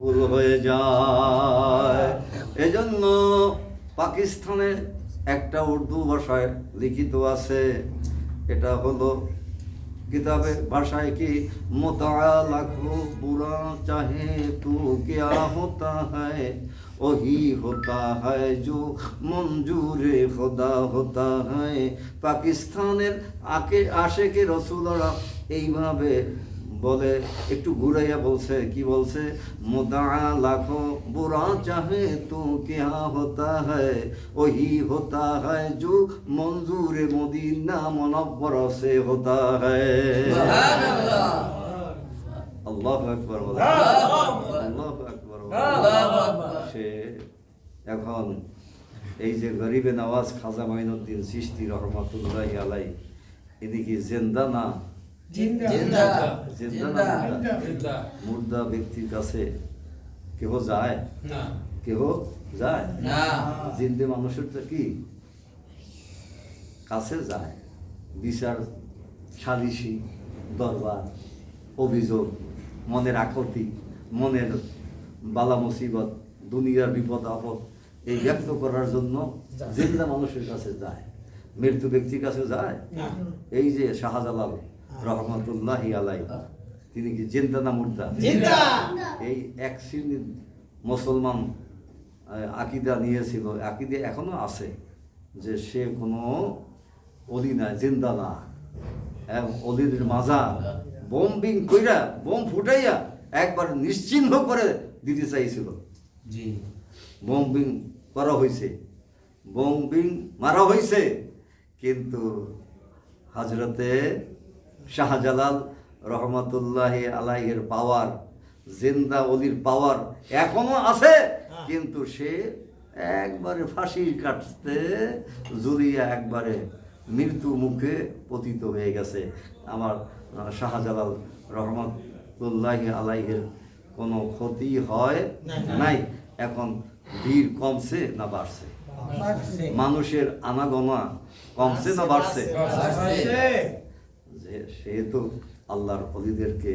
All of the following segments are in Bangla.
পূর্ব হয়ে যায়। এজন্য পাকিস্তানে একটা উর্দু ভাষায় লিখিত আছে। এটা হলো কিতাবে ভাষায় কি মোতালাখো বুড়া চাহে তো ক্যা হতা হয় ওহি হতা হয় জো মঞ্জুরে খোদা হতা হয় পাকিস্তানের আকে আশেকে রসুলরা এইভাবে বলে, একটু ঘুরাইয়া বলছে, কি বলছে? মুদা লাখো বুড়া চাহে তো কেহা হতা হ্যায়? ওহি হতা হ্যায় জো মঞ্জুর না মনব্বর সে হতা হ্যায়? আল্লাহ আকবর আল্লাহ আকবর সে এখন এই যে গরিবে নওয়াজ খাজা মাইনুদ্দিন সৃষ্টি রহমতুল্লাহ আলাই ইনি কি জেন্দা না জিন্দা। জেন্দা। না। জিন্দা। মুর্দা? মুর্দা ব্যক্তির কাছে কেহ যায়? কেহ যায়? জিন্দে মানুষের তো কি? কাছে যায়। বিচার সালিশি দরবার অভিযোগ মনের আকতি মনের বালা মুসিবত দুনিয়ার বিপদ আপদ এই ব্যক্ত করার জন্য জিন্দা মানুষের কাছে যায়। মৃত্যু ব্যক্তির কাছে যায়? এই যে শাহজালাল রহমতুল্লাহ আলাই তিনি কি জিন্দা না মুর্দা? এই এক শ্রেণির মুসলমান আকিদা নিয়েছিল। আকিদে এখনও আছে যে সে কোনো অলি না জিন্দা না। অলির মাজা বোম্বিং কইরা বোম ফুটাইয়া একবার নিশ্চিহ্ন করে দিতে চাইছিল। জি। বোম্বিং করা হয়েছে বোম্বিং মারা হয়েছে কিন্তু হজরতে শাহজালাল রহমতুল্লাহ আলাইয়ের পাওয়ার জিন্দা অলির পাওয়ার এখনও আছে কিন্তু সে একবারে ফাঁসি কাটতে জুলিয়া একবারে মৃত্যু মুখে পতিত হয়ে গেছে। আমার শাহজালাল রহমতুল্লাহ আলাইহের কোনো ক্ষতি হয় নাই। এখন ভিড় কমছে না বাড়ছে? মানুষের আনাগমা কমছে না বাড়ছে। যে সেহেতু আল্লাহর অলিদেরকে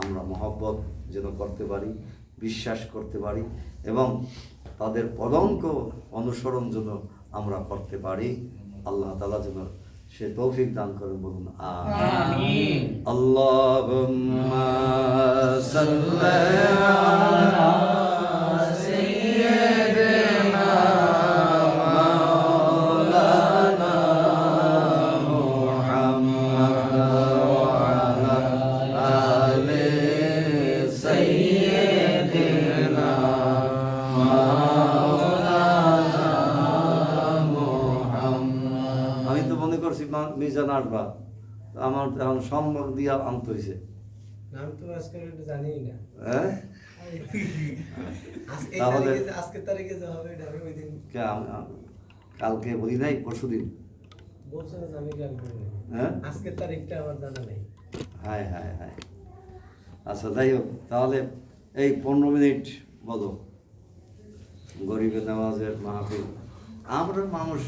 আমরা মহব্বত যেন করতে পারি বিশ্বাস করতে পারি এবং তাদের পদঙ্ক অনুসরণ যেন আমরা করতে পারি আল্লাহ তালা যেন সে তৌফিক দান করে বলুন আমিন। হবে এটা আমি ওই দিন কে আম- আম- কালকে বলি নাই পরশু দিন? হ্যাঁ? আজকের তারিখটা আমার জানা নেই। হায় হায় হায়। আচ্ছা যাই হোক তাহলে এই পনেরো মিনিট বলো। গরিবের নামাজের মাহফিল। আমরা মানুষ